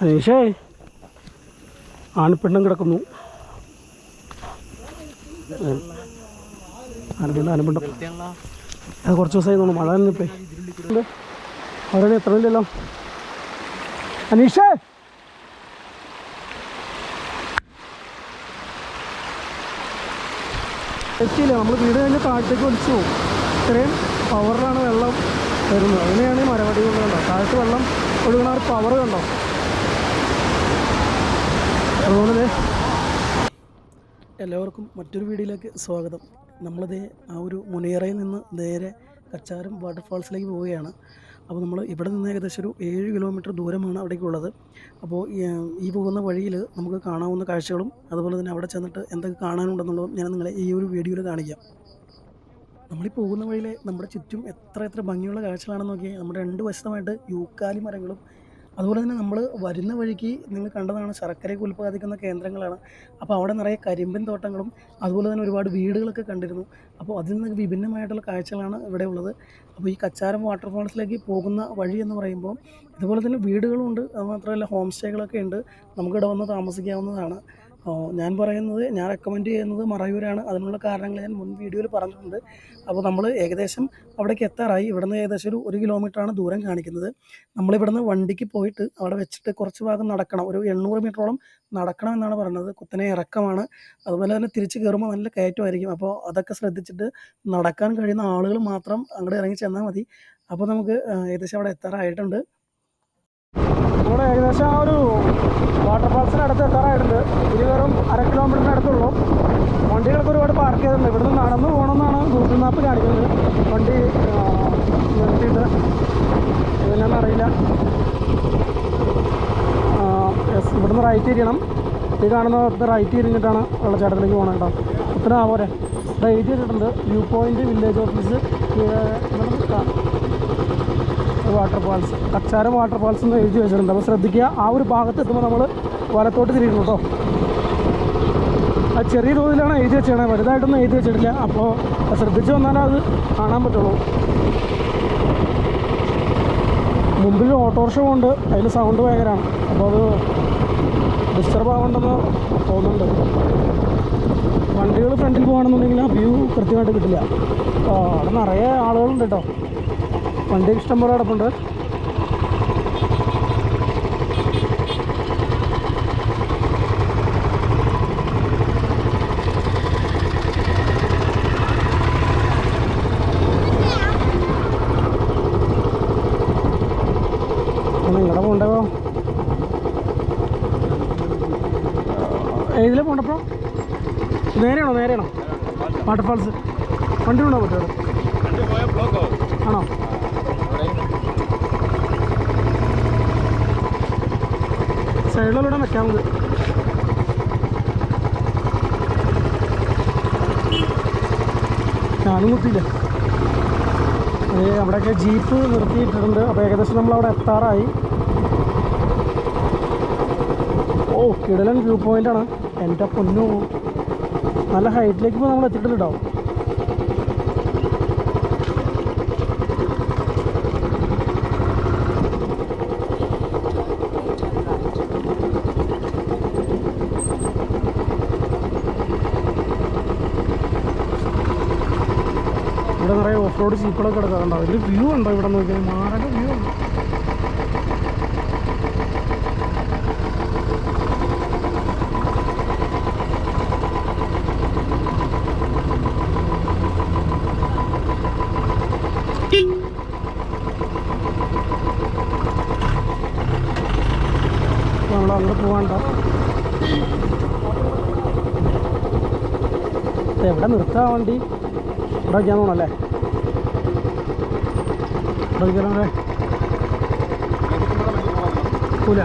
അനീഷേ ആൺപിണ്ണം കിടക്കുന്നു. ആൺപിണ്ണം അത് കുറച്ച് ദിവസമായി തോന്നുന്നു മഴ നിന്നിപ്പേ അവരുടെ എത്ര ഇല്ലല്ലോ അനീഷേ! എത്തിയില്ല? നമ്മൾ വീട് കഴിഞ്ഞ് താഴത്തേക്ക് വലിച്ചു. പോകും ഇത്രയും പവറിലാണ് വെള്ളം വരുന്നത്. അതിനെയാണ് മരവടി കൊണ്ട് താഴത്ത് വെള്ളം ഒഴുകണ ഒരു പവർ കണ്ടോ? അതുകൊണ്ട് എല്ലാവർക്കും മറ്റൊരു വീഡിയോയിലേക്ക് സ്വാഗതം. നമ്മളത് ആ ഒരു മുനിയറയിൽ നിന്ന് നേരെ കച്ചാരം വാട്ടർഫാൾസിലേക്ക് പോവുകയാണ്. അപ്പോൾ നമ്മൾ ഇവിടെ നിന്ന് ഏകദേശം ഒരു ഏഴ് കിലോമീറ്റർ ദൂരമാണ് അവിടേക്കുള്ളത്. അപ്പോൾ ഈ പോകുന്ന വഴിയിൽ നമുക്ക് കാണാവുന്ന കാഴ്ചകളും അതുപോലെ തന്നെ അവിടെ ചെന്നിട്ട് എന്തൊക്കെ കാണാനുണ്ടെന്നുള്ളതും ഞാൻ നിങ്ങളെ ഈ ഒരു വീഡിയോയിൽ കാണിക്കാം. നമ്മളീ പോകുന്ന വഴിയിൽ നമ്മുടെ ചുറ്റും എത്ര എത്ര ഭംഗിയുള്ള കാഴ്ചകളാണെന്ന് നോക്കിയാൽ നമ്മുടെ രണ്ട് വശമായിട്ട് യൂക്കാലി മരങ്ങളും അതുപോലെ തന്നെ നമ്മൾ വരുന്ന വഴിക്ക് നിങ്ങൾ കണ്ടതാണ് ശർക്കരയൊക്കെ ഉൽപ്പാദിക്കുന്ന കേന്ദ്രങ്ങളാണ്. അപ്പോൾ അവിടെ നിറയെ കരിമ്പൻ തോട്ടങ്ങളും അതുപോലെ തന്നെ ഒരുപാട് വീടുകളൊക്കെ കണ്ടിരുന്നു. അപ്പോൾ അതിൽ നിന്ന് വിഭിന്നമായിട്ടുള്ള കാഴ്ചകളാണ് ഇവിടെ ഉള്ളത്. അപ്പോൾ ഈ കച്ചാരം വാട്ടർഫാൾസിലേക്ക് പോകുന്ന വഴി എന്ന് പറയുമ്പോൾ ഇതുപോലെ തന്നെ വീടുകളുണ്ട് അത് മാത്രമല്ല ഹോം സ്റ്റേകളൊക്കെ ഉണ്ട്. നമുക്കിവിടെ വന്ന് താമസിക്കാവുന്നതാണ്. ഞാൻ പറയുന്നത് ഞാൻ റെക്കമെൻഡ് ചെയ്യുന്നത് മറയൂരാണ്. അതിനുള്ള കാരണങ്ങൾ ഞാൻ മുൻ വീഡിയോയിൽ പറഞ്ഞിട്ടുണ്ട്. അപ്പോൾ നമ്മൾ ഏകദേശം അവിടേക്ക് എത്താറായി. ഇവിടുന്ന് ഏകദേശം ഒരു ഒരു കിലോമീറ്ററാണ് ദൂരം കാണിക്കുന്നത്. നമ്മളിവിടുന്ന് വണ്ടിക്ക് പോയിട്ട് അവിടെ വെച്ചിട്ട് കുറച്ച് ഭാഗം നടക്കണം. ഒരു എണ്ണൂറ് മീറ്ററോളം നടക്കണം എന്നാണ് പറയുന്നത്. കുത്തനെ ഇറക്കമാണ്. അതുപോലെ തന്നെ തിരിച്ച് കയറുമ്പോൾ നല്ല കയറ്റമായിരിക്കും. അപ്പോൾ അതൊക്കെ ശ്രദ്ധിച്ചിട്ട് നടക്കാൻ കഴിയുന്ന ആളുകൾ മാത്രം അങ്ങോട്ട് ഇറങ്ങി ചെന്നാൽ മതി. അപ്പോൾ നമുക്ക് ഏകദേശം അവിടെ എത്താറായിട്ടുണ്ട്. ഇവിടെ ഏകദേശം ആ ഒരു വാട്ടർഫാൾസിന് അടുത്ത് എത്താറായിട്ടുണ്ട്. ഇനി വെറും അര കിലോമീറ്ററിന് അടുത്തുള്ളൂ. വണ്ടികൾക്ക് ഒരുപാട് പാർക്ക് ചെയ്തിട്ടുണ്ട്. ഇവിടുന്ന് നടന്നു പോകണമെന്നാണ് ഗൂഗിൾ മാപ്പ് കാണിക്കുന്നത്. വണ്ടി നിർത്തിയിട്ട് ഇതെന്നാന്ന് അറിയില്ല. യെസ് ഇവിടുന്ന് റൈറ്റ് തിരിയണം ഈ കാണുന്ന റൈറ്റ് തിരിഞ്ഞിട്ടാണ് വെള്ളച്ചാട്ടത്തിലേക്ക് പോകണം കേട്ടോ. ഇത്ര ആ പോരെ. ഇവിടെ എഴുതി വെച്ചിട്ടുണ്ട് view point village office waterfalls Kacharam waterfalls എന്ന് എഴുതി വെച്ചിട്ടുണ്ട്. അപ്പോൾ ശ്രദ്ധിക്കുക ആ ഒരു ഭാഗത്ത് എത്തുമ്പോൾ നമ്മൾ വലത്തോട്ട് തിരിക്കണം കേട്ടോ. ആ ചെറിയ തോതിലാണ് എഴുതി വെച്ചേക്കണേ. വലുതായിട്ടൊന്നും എഴുതി വെച്ചിട്ടില്ല. അപ്പോൾ ശ്രദ്ധിച്ച് വന്നാലേ അത് കാണാൻ പറ്റുള്ളൂ. മുമ്പിൽ ഓട്ടോറിക്ഷ കൊണ്ട് അതിൽ സൗണ്ട് ഭയങ്കരമാണ്. അപ്പോൾ അത് ഡിസ്റ്റർബ് ആവണ്ടെന്ന് തോന്നുന്നുണ്ട്. വണ്ടികൾ ഫ്രണ്ടിൽ പോകുകയാണെന്നുണ്ടെങ്കിൽ ആ വ്യൂ കൃത്യമായിട്ട് കിട്ടില്ല. അവിടെ നിറയെ ആളുകളുണ്ട് കേട്ടോ. വണ്ടി ഇഷ്ടംപോലെ കിടപ്പുണ്ട് വാട്ടർഫാൾസ് വണ്ടിയിലുണ്ടോ പറ്റുമോ ആണോ? സൈഡിലൂടെ വെക്കാൻ മതി ഞാനും കുത്തിയില്ല. അവിടെയൊക്കെ ജീപ്പ് നിർത്തിയിട്ടിട്ടുണ്ട്. അപ്പോൾ ഏകദേശം നമ്മൾ അവിടെ എത്താറായി. ഓ കിടലൻ വ്യൂ പോയിന്റ് ആണ്. എന്റെ പൊന്നു. നല്ല ഹൈറ്റിലേക്ക് നമ്മൾ എത്തിയിട്ടുണ്ട് കേട്ടോ ഇവിടെ നിറയെ ഓഫ് റോഡ് ജീപ്പുകളൊക്കെ കിടക്കാറുണ്ടോ. ഇതിൽ വ്യൂ ഉണ്ടോ ഇവിടെ നോക്കിയാൽ? മാരക അങ്ങോട്ട് പോകാണ്ട എവിടെ നിർത്താൻ വണ്ടി ഇവിടെ വയ്ക്കാൻ തോന്നല്ലേ ഇവിടെ വയ്ക്കാനല്ലേ കൂല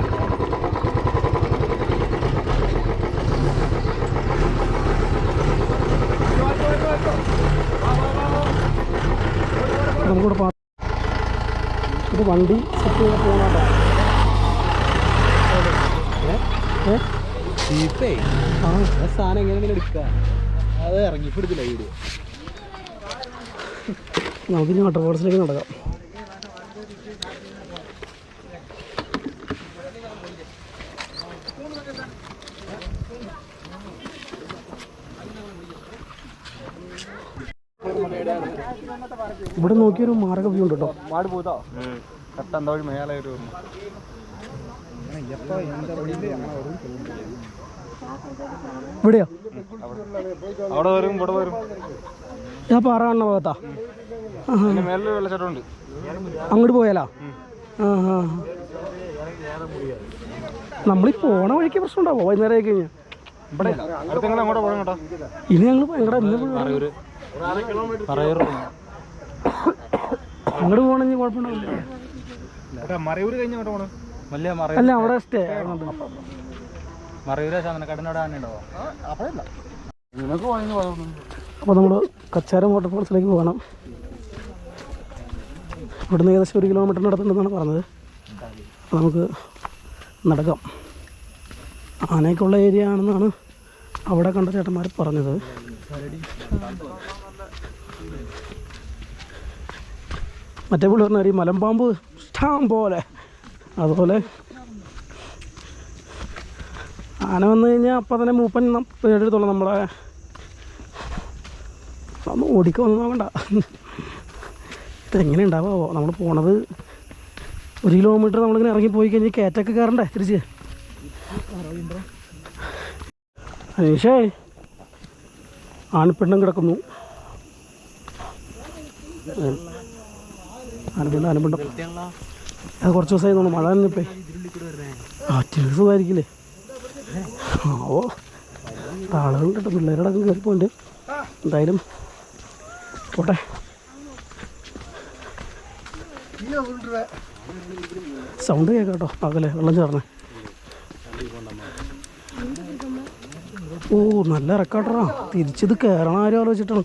ചീപ്പേ ആ. സാധനം എങ്ങനെയെങ്കിലും എടുക്കുക അത് ഇറങ്ങിപ്പെടുത്തില്ല വീഡിയോ നമുക്കിനി വാട്ടർ ഫോൾസിലേക്ക് നടക്കാം. ഇവിടെ നോക്കിയൊരു മാർഗ വ്യൂ ഉണ്ട്? കേട്ടോ വാട് പോതോ കട്ടന്തോഴി മേലെ ഒരു ഇവിടെയോ? അവിടെ വരും ഇവിടെ വരും. ഞാൻ പാറ കാണുന്ന ഭാഗത്താ. വെള്ളച്ചാട്ടമുണ്ട് അങ്ങോട്ട് പോയാലാ? നമ്മളീ പോണ വഴിക്ക് പ്രശ്നം ഉണ്ടാവോ വൈകുന്നേരം ആയി കഴിഞ്ഞാൽ ഇനി ഞങ്ങൾ ഭയങ്കര അങ്ങോട്ട് പോകണമെങ്കിൽ കുഴപ്പമുണ്ടാവില്ല മറയൂർ കഴിഞ്ഞ് അങ്ങോട്ട് പോകണം അല്ല അവിടെ സ്റ്റേ മറയൂര ചന്ദനക്കാടിനോട് അപ്പോൾ നമ്മൾ കച്ചാരം വാട്ടർഫോൾസിലേക്ക് പോകണം. ഇവിടുന്ന് ഏകദേശം ഒരു കിലോമീറ്ററിനടുത്തുണ്ടെന്നാണ് പറഞ്ഞത്. അപ്പോൾ നമുക്ക് നടക്കാം. ആനയ്ക്കുള്ള ഏരിയ ആണെന്നാണ് അവിടെ കണ്ട ചേട്ടന്മാർ പറഞ്ഞത്. മറ്റേ പുള്ളി പറഞ്ഞ ഈ മലമ്പാമ്പ് ഇഷ്ടം പോലെ. അതുപോലെ ആന വന്നു കഴിഞ്ഞാൽ അപ്പം തന്നെ മൂപ്പൻ നം- നമ്മളെ. ഒന്ന് ഓടിക്കൊന്നും നോക്കണ്ട. ഇതെങ്ങനെ ഉണ്ടാവോ നമ്മൾ പോണത് ഒരു കിലോമീറ്റർ നമ്മളിങ്ങനെ ഇറങ്ങി പോയി കഴിഞ്ഞാൽ കയറ്റൊക്കെ കയറണ്ടേ തിരിച്ച്? അനീഷേ ആൺപെണ്ണും കിടക്കുന്നു. ആനപ്പിണ്ട ആനപ്പിണ്ടം അത് കുറച്ച് ദിവസമായി തോന്നുന്നു. മഴ നിന്നിപ്പേ ആ സുഖമായിരിക്കില്ലേ? ഓ. ആളുകളുണ്ട് കേട്ടോ പിള്ളേരോടൊക്കെ കയറി പോയിട്ടുണ്ട് എന്തായാലും പോട്ടെ. സൗണ്ട് കേൾക്കാം കേട്ടോ അകലെ വെള്ളം ചേർന്ന്. ഓ നല്ല റെക്കോർഡറാ. തിരിച്ചിത് കയറണം ആരും ആലോചിച്ചിട്ടാണ്.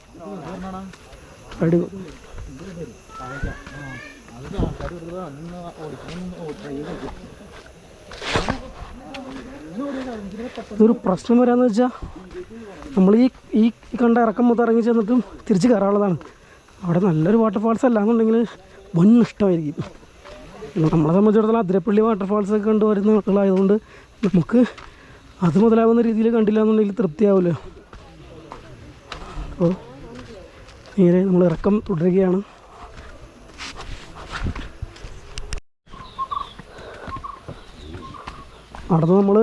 അടി ഇതൊരു പ്രശ്നം വരാന്ന് വെച്ചാൽ നമ്മൾ ഈ ഈ കണ്ട ഇറക്കം മൊത്തം ഇറങ്ങി ചെന്നിട്ടും തിരിച്ച് കയറാനുള്ളതാണ്. അവിടെ നല്ലൊരു വാട്ടർഫാൾസ് അല്ലാന്നുണ്ടെങ്കിൽ വൻ നഷ്ടമായിരിക്കും. നമ്മളെ സംബന്ധിച്ചിടത്തോളം അതിരപ്പള്ളി വാട്ടർഫാൾസ് ഒക്കെ കണ്ടു വരുന്ന ആളുകളായതുകൊണ്ട് നമുക്ക് അത് മുതലാവുന്ന രീതിയിൽ കണ്ടില്ല എന്നുണ്ടെങ്കിൽ തൃപ്തിയാവില്ല അപ്പോൾ നേരെ നമ്മൾ ഇറക്കം തുടരുകയാണ്. നടന്ന് നമ്മൾ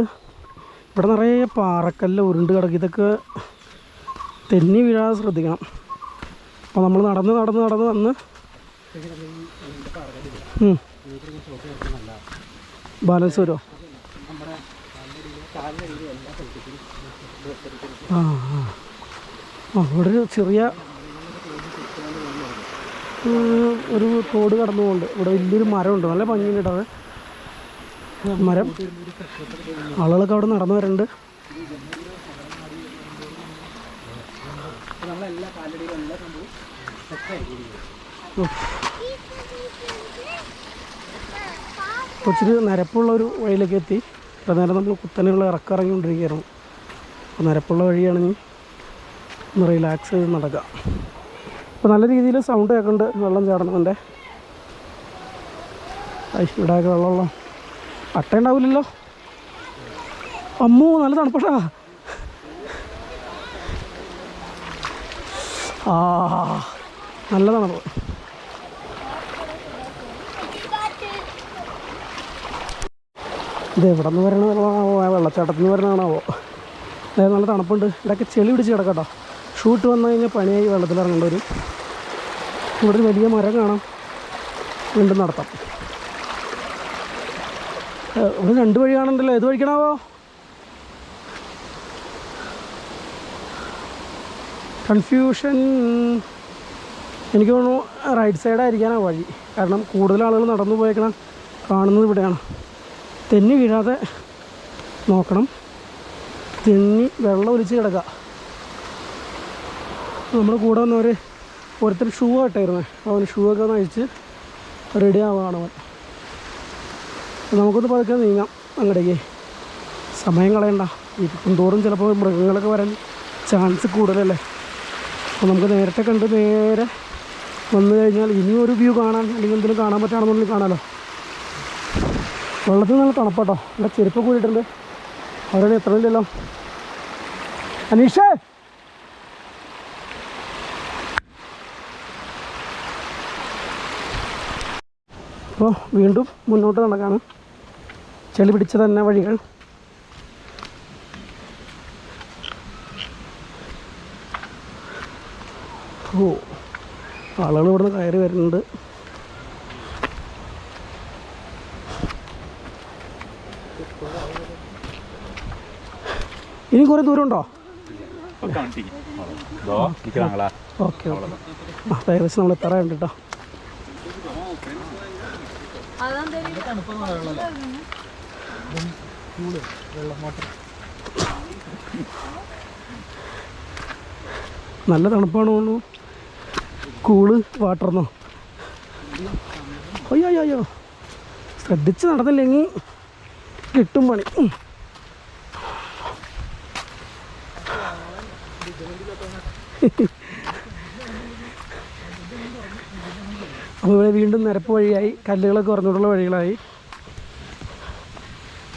ഇവിടെ നിറയെ പാറക്കല്ല് ഉരുണ്ട് കിടക്കും ഇതൊക്കെ തെന്നി വീഴാതെ ശ്രദ്ധിക്കണം. അപ്പോൾ നമ്മൾ നടന്ന് നടന്ന് നടന്ന് വന്ന്. ബാലൻസ് വരുമോ ആ ഇവിടെ ഒരു ചെറിയ ഒരു തോട് കടന്നുകൊണ്ട് ഇവിടെ വലിയൊരു മരമുണ്ട്. നല്ല ഭംഗിയുണ്ട് അത്. മരം. ആളുകളൊക്കെ അവിടെ നടന്നു വരുന്നുണ്ട് ഇച്ചിരി നിരപ്പുള്ള ഒരു വഴിയിലേക്ക് എത്തി. ഇത്ര നേരം നമ്മൾ കുത്തനെയുള്ള ഇറക്കിറങ്ങിക്കൊണ്ടിരിക്കുകയായിരുന്നു അപ്പോൾ നിരപ്പുള്ള വഴിയാണെങ്കിൽ ഒന്ന് റിലാക്സ് ചെയ്ത് നടക്കാം. അപ്പോൾ നല്ല രീതിയിൽ സൗണ്ട് കേൾക്കുന്നുണ്ട് വെള്ളം ചാടണതിന്റെ ഇവിടെയൊക്കെ വെള്ളമുള്ള അട്ട ഉണ്ടാവില്ലല്ലോ. അമ്മൂ നല്ല തണുപ്പട്ടാ ആ നല്ല തണുപ്പ്. ഇത് എവിടെ നിന്ന് വരണതാണോ വെള്ളച്ചാട്ടത്തിൽ നിന്ന് വരണതാണാവോ? അതായത് നല്ല തണുപ്പുണ്ട്. ഇടയ്ക്ക് ചെളി പിടിച്ച് കിടക്കട്ടോ ഷൂട്ട് വന്നു കഴിഞ്ഞാൽ പണിയായി വെള്ളത്തിൽ ഇറങ്ങേണ്ടി വരും. ഇവിടെ ഒരു വലിയ മരം കാണാം. വീണ്ടും നടത്താം. ഇവിടെ രണ്ട് വഴി കാണണ്ടല്ലോ. ഏത് വഴിക്കണാവോ? കൺഫ്യൂഷൻ എനിക്ക് തോന്നുന്നു റൈറ്റ് സൈഡായിരിക്കാനാ വഴി. കാരണം കൂടുതൽ ആളുകൾ നടന്നു പോയേക്കണ കാണുന്നത് ഇവിടെയാണ്. തെന്നി വീഴാതെ നോക്കണം. തെന്നി വെള്ളം ഒലിച്ച് കിടക്കുക. നമ്മൾ കൂടെ വന്നവർ ഒരുത്തർ ഷൂ ആയിട്ടായിരുന്നേ. അവൻ ഷൂ ഒക്കെ ഒന്ന് അഴിച്ച് റെഡി ആവുകയാണ് അവൻ. നമുക്കൊന്ന് പതുക്കെ നീങ്ങാം. അങ്ങോട്ടേക്ക് സമയം കളയണ്ട. ഇരിക്കും തോറും ചിലപ്പോൾ മൃഗങ്ങളൊക്കെ വരാൻ ചാൻസ് കൂടുതലല്ലേ? അപ്പോൾ നമുക്ക് നേരത്തെ കണ്ട് നേരെ വന്നു കഴിഞ്ഞാൽ ഇനിയും ഒരു വ്യൂ കാണാൻ അല്ലെങ്കിൽ എന്തെങ്കിലും കാണാൻ പറ്റുകയാണെന്നുണ്ടെങ്കിൽ കാണാമല്ലോ വെള്ളത്തിൽ നല്ല തണുപ്പാട്ടോ. ഇവിടെ ചെരുപ്പ് കൂടിയിട്ടുണ്ട്. അവരുടെ ഇല്ലല്ലോ അനീഷ്! അപ്പോൾ വീണ്ടും മുന്നോട്ട് നടക്കാണ്. ചെളി പിടിച്ച തന്നെ വഴികൾ. ഓ ആളുകൾ ഇവിടുന്ന് കയറി വരുന്നുണ്ട്. ഇനി കുറേ ദൂരം ഉണ്ടോ? ഓക്കെ ഏകദേശം നമ്മൾ എത്താറുണ്ട് കേട്ടോ നല്ല തണുപ്പാണോ കൂൾ വാട്ടർന്നോ? അയ്യോ അയ്യോ അയ്യോ ശ്രദ്ധിച്ച് നടന്നില്ലെങ്കിൽ കിട്ടും പണി. അപ്പോൾ ഇവിടെ വീണ്ടും നിരപ്പ് വഴിയായി കല്ലുകളൊക്കെ കുറഞ്ഞിട്ടുള്ള വഴികളായി.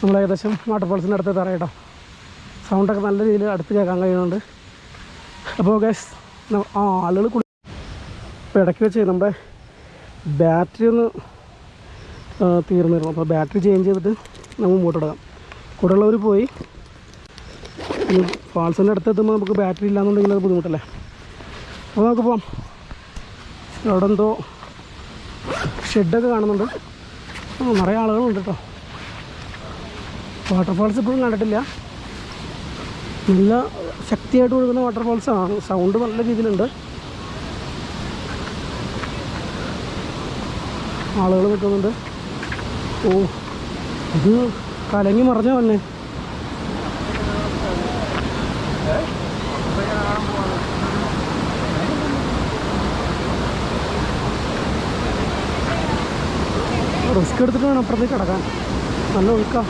നമ്മൾ ഏകദേശം വാട്ടർഫോൾസിന്റെ അടുത്ത് തറ കേട്ടോ സൗണ്ടൊക്കെ നല്ല രീതിയിൽ അടുത്ത് കേൾക്കാൻ കഴിയുന്നുണ്ട്. അപ്പോൾ ഗൈസ് ആ ആളുകൾ കുളി ഇപ്പോൾ ഇടയ്ക്ക് വെച്ച് നമ്മുടെ ബാറ്ററി ഒന്ന് തീർന്നു തീർന്നിരുന്നു. അപ്പോൾ ബാറ്ററി ചേഞ്ച് ചെയ്തിട്ട് നമുക്ക് മുമ്പോട്ട് ഇടാം. കൂടെയുള്ളവർ പോയി. ഇനി ഫാൾസിന്റെ അടുത്ത് എത്തുമ്പോൾ നമുക്ക് ബാറ്ററി ഇല്ലാന്നുണ്ടെങ്കിൽ അത് ബുദ്ധിമുട്ടല്ലേ? അപ്പോൾ നമുക്ക് പോവാം. അവിടെ എന്തോ ഷെഡൊക്കെ കാണുന്നുണ്ട്. നിറയെ ആളുകളുണ്ട് കേട്ടോ വാട്ടർഫാൾസ് ഇപ്പോഴും കണ്ടിട്ടില്ല. നല്ല ശക്തിയായിട്ട് ഒഴുകുന്ന വാട്ടർഫാൾസ് ആണ്. സൗണ്ട് നല്ല രീതിയിലുണ്ട്. ആളുകൾ നിൽക്കുന്നുണ്ട്. ഓ ഇത് കലങ്ങി മറിഞ്ഞ വന്നെ. റിസ്ക് എടുത്തിട്ട് വേണം അപ്പുറത്തേക്ക് കിടക്കാൻ. നല്ല ഒഴുക്കാം.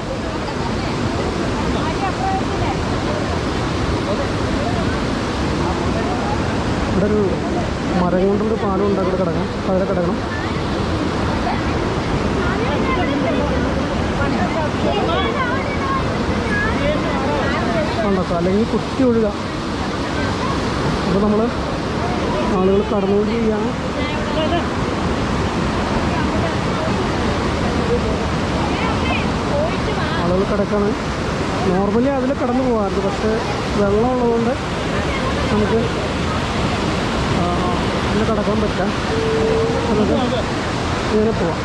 ഇവിടെ ഒരു മരം കൊണ്ടൊരു പാലം ഉണ്ട് അവിടെ കിടക്കാം അപ്പോൾ കിടക്കണം. കണ്ടോ? അല്ലെങ്കിൽ കുത്തി ഒഴുക. അപ്പോൾ നമ്മൾ ആളുകൾ കടന്നുകൊണ്ട് ചെയ്യാണ് ആളുകൾ കിടക്കാണ്. നോർമലി അതിൽ കടന്നു പോകാറുണ്ട്. പക്ഷെ വെള്ളം ഉള്ളതുകൊണ്ട് നമുക്ക് അതിൽ കടക്കാൻ പറ്റാം. ഇങ്ങനെ പോവാം.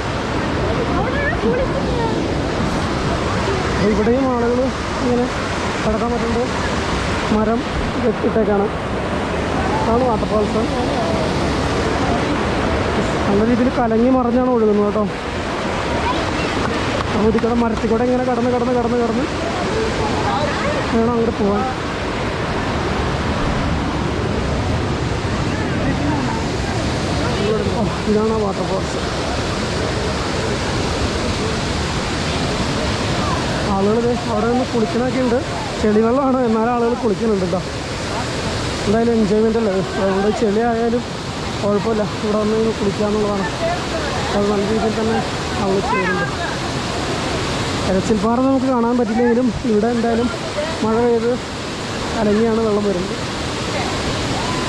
ഇവിടെയും ആളുകൾ ഇങ്ങനെ കടക്കാൻ പറ്റുന്നത് മരം കെട്ടിട്ടേക്കാണ് അതാണ് വാട്ടർഫാൾസ് നല്ല രീതിയിൽ കലങ്ങി മറിഞ്ഞാണ് ഒഴുകുന്നത് കേട്ടോ. അപ്പോൾ ഇതിക്കൂടെ കൂടെ മരത്തിൽ കൂടെ ഇങ്ങനെ കടന്ന് കടന്ന് കടന്ന് കടന്ന് വേണം അങ്ങോട്ട് പോകാൻ ഓ, ഇതാണ് ആ വാട്ടർഫോൾസ് ആളുകൾ അവിടെ നിന്ന് കുളിക്കണൊക്കെ ഉണ്ട്. ചെളിവെള്ളമാണ്. എന്നാലും ആളുകൾ കുളിക്കുന്നുണ്ട് കേട്ടോ എന്തായാലും എൻജോയ്മെന്റ് അല്ലേ? അതുകൊണ്ട് ചെളി ആയാലും കുഴപ്പമില്ല. ഇവിടെ വന്ന് കുളിക്കാന്നുള്ളതാണ് അത് നല്ല രീതിയിൽ തന്നെ ആളുകൾ ചെയ്യുന്നുണ്ട്. എരച്ചിൽപ്പാറ നമുക്ക് കാണാൻ പറ്റില്ലെങ്കിലും ഇവിടെ എന്തായാലും മഴ പെയ്ത് അലങ്ങിയാണ് വെള്ളം വരുന്നത്.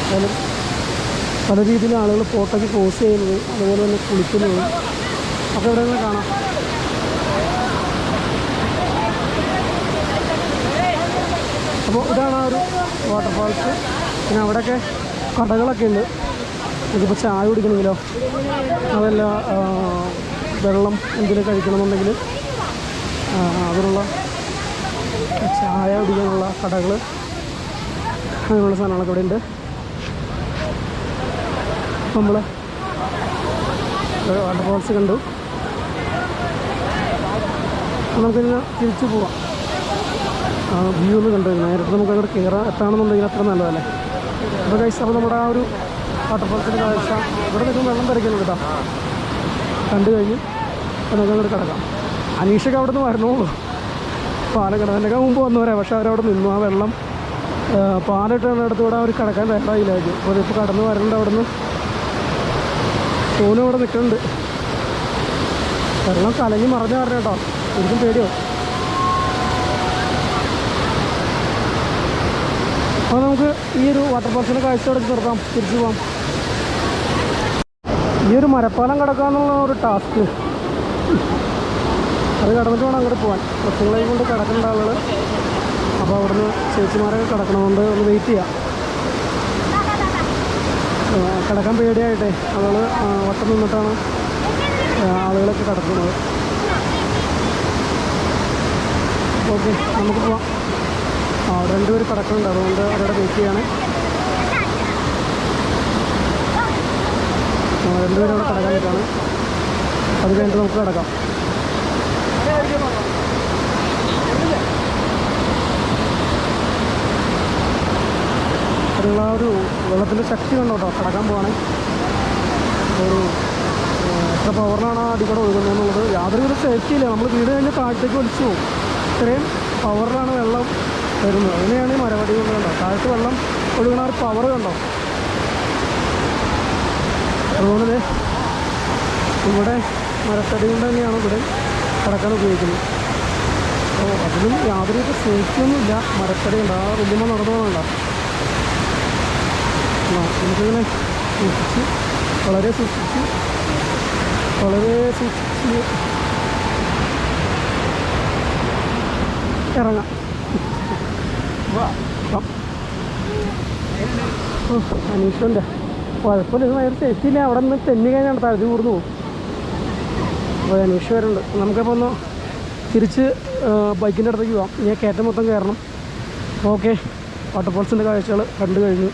എന്തായാലും പല രീതിയിൽ ആളുകൾ ഫോട്ടോയ്ക്ക് പോസ്റ്റ് ചെയ്യുന്നത് അതുപോലെ തന്നെ കുളിക്കുന്നത്. ഒക്കെ ഇവിടെ കാണാം? അപ്പോൾ ഇതാണ് ആ ഒരു വാട്ടർഫാൾസ് പിന്നെ അവിടെയൊക്കെ കടകളൊക്കെ ഉണ്ട്. ഇതിപ്പോൾ ചായ കുടിക്കണമെങ്കിലോ അതല്ല വെള്ളം എന്തെങ്കിലും കഴിക്കണമെന്നുണ്ടെങ്കിൽ അതിനുള്ള ചായ കുടിക്കാനുള്ള കടകൾ അങ്ങനെയുള്ള സാധനങ്ങളൊക്കെ ഇവിടെ ഉണ്ട് നമ്മൾ വാട്ടർഫോൾസ് കണ്ടു. അപ്പോൾ തിരിച്ചു പോവാം. ആ വ്യൂ ഒന്ന് കണ്ടു നേരിട്ട് നമുക്ക് അങ്ങോട്ട് കയറാൻ എത്താണെന്നുണ്ടെങ്കിൽ അത്ര നല്ലതല്ലേ? അപ്പോൾ കഴിച്ച് അപ്പോൾ നമ്മുടെ ആ ഒരു വാട്ടർഫോൾസിന്റെ കാഴ്ച. ഇവിടെ നിൽക്കും വെള്ളം തിരക്കുന്നു കേട്ടോ. കണ്ടു കഴിഞ്ഞ്. നമുക്ക് അങ്ങോട്ട് കിടക്കാം. അനീഷൊക്കെ അവിടെ നിന്ന് വരണോളൂ പാലക്കട എന്നൊക്കെ മുമ്പ് വന്നവരാ പക്ഷെ അവരവിടെ നിന്നു. ആ വെള്ളം പാലിട്ടുള്ള ഇവിടെ അവർ കിടക്കാൻ തയ്യാറായില്ലായിരിക്കും അപ്പോൾ ഇപ്പോൾ കടന്ന് വരേണ്ട അവിടെ നിന്ന് സോനും അവിടെ നിൽക്കുന്നുണ്ട് വെള്ളം കലങ്ങി മറിഞ്ഞു പറഞ്ഞു കേട്ടോ. എനിക്കും പേടിയോ. അപ്പോൾ നമുക്ക് ഈ ഒരു വാട്ടർഫോൾസിന്റെ കാഴ്ച അവിടെ നിർത്താം തിരിച്ചു പോകാം ഈ ഒരു മരപ്പാലം കിടക്കുക എന്നുള്ള ഒരു ടാസ്ക് അത് കടന്നിട്ട് വേണം അങ്ങോട്ട് പോകാൻ കൊച്ചുങ്ങളെയും കൊണ്ട് കിടക്കേണ്ട ആളുകൾ അപ്പോൾ അവിടുന്ന് ചേച്ചിമാരൊക്കെ കിടക്കണമുണ്ട് ഒന്ന് വെയിറ്റ് ചെയ്യാം. കിടക്കാൻ പേടിയായിട്ടേ. അവൾ ഒറ്റ നിന്നിട്ടാണ് ആളുകളൊക്കെ കിടക്കുന്നത്. ഓക്കെ നമുക്ക് പോവാം. ആ രണ്ടുപേർ കിടക്കുന്നുണ്ട് അതുകൊണ്ട് അവരുടെ വെയിറ്റ് ചെയ്യാണ്. രണ്ടുപേരും അവിടെ കിടക്കാൻ പറ്റാണ് അത് കഴിഞ്ഞിട്ട് നമുക്ക് കിടക്കാം. അതിനുള്ള ഒരു വെള്ളത്തിന്റെ ശക്തി കണ്ടോ കേട്ടോ? കിടക്കാൻ പോവാണേ. ഒരു എത്ര പവറിനാണ് ആ അടിക്കൂടെ ഒഴുകുന്നത് എന്നുള്ളത്? യാതൊരു സേഫ്റ്റി ഇല്ല. നമ്മൾ വീട് കഴിഞ്ഞ് താഴത്തേക്ക് ഒലിച്ചു പോകും. ഇത്രയും പവറിലാണ് വെള്ളം വരുന്നത്. അങ്ങനെയാണ് ഈ മരവടി കൊണ്ട് കണ്ടോ താഴത്ത് വെള്ളം ഒഴുകുന്ന ഒരു പവർ കണ്ടോ? ദേ ഇവിടെ മരത്തടി കൊണ്ട് തന്നെയാണ് ഇവിടെ കിടക്കാൻ ഉപയോഗിക്കുന്നത്. അപ്പോൾ അതിലും ഒന്നും ഇല്ല. മരത്തടി ഉണ്ട്. ആ വലിയമ്മ നടന്നു പോകുന്നുണ്ടോ നമുക്കിങ്ങനെ സൂക്ഷിച്ച് വളരെ സൂക്ഷിച്ച് വളരെ സൂക്ഷിച്ച് ഇറങ്ങാം. ഓ അനീഷുണ്ട് കുഴപ്പമില്ല ഇത് ഭയങ്കര സേഫ്റ്റി ഇല്ല? അവിടെ നിന്ന് തെന്നി കഴിഞ്ഞാൽ തഴുതി കൂർന്നു പോകും അപ്പോൾ അനീഷ് വരുന്നുണ്ട്. നമുക്കപ്പോൾ ഒന്ന് തിരിച്ച് ബൈക്കിന്റെ അടുത്തേക്ക് പോവാം. ഞാൻ കയറ്റം മൊത്തം കയറണം. ഓക്കെ. വാട്ടർഫോൾസിന്റെ കാഴ്ചകൾ കണ്ടു കഴിഞ്ഞു.